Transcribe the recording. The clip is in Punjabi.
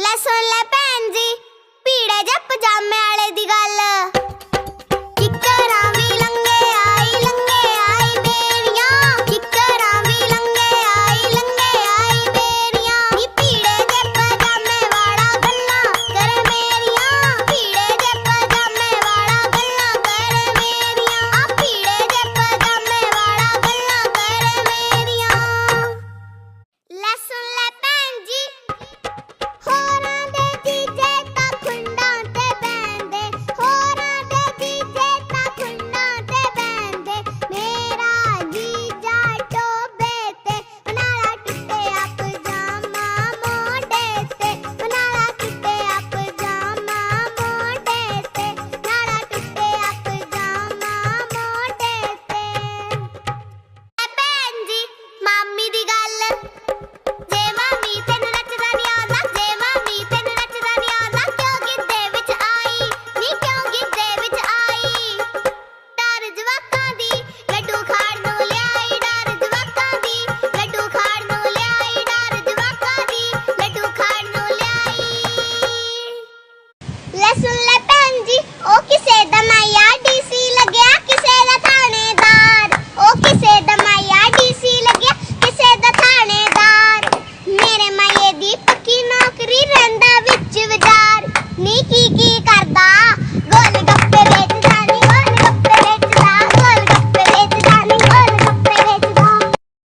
ਲੈ ਸੁਣ ਲੈ ਭੈਣ ਜੀ ਪੀੜੇ ਜਾਂ ਪਜਾਮੇ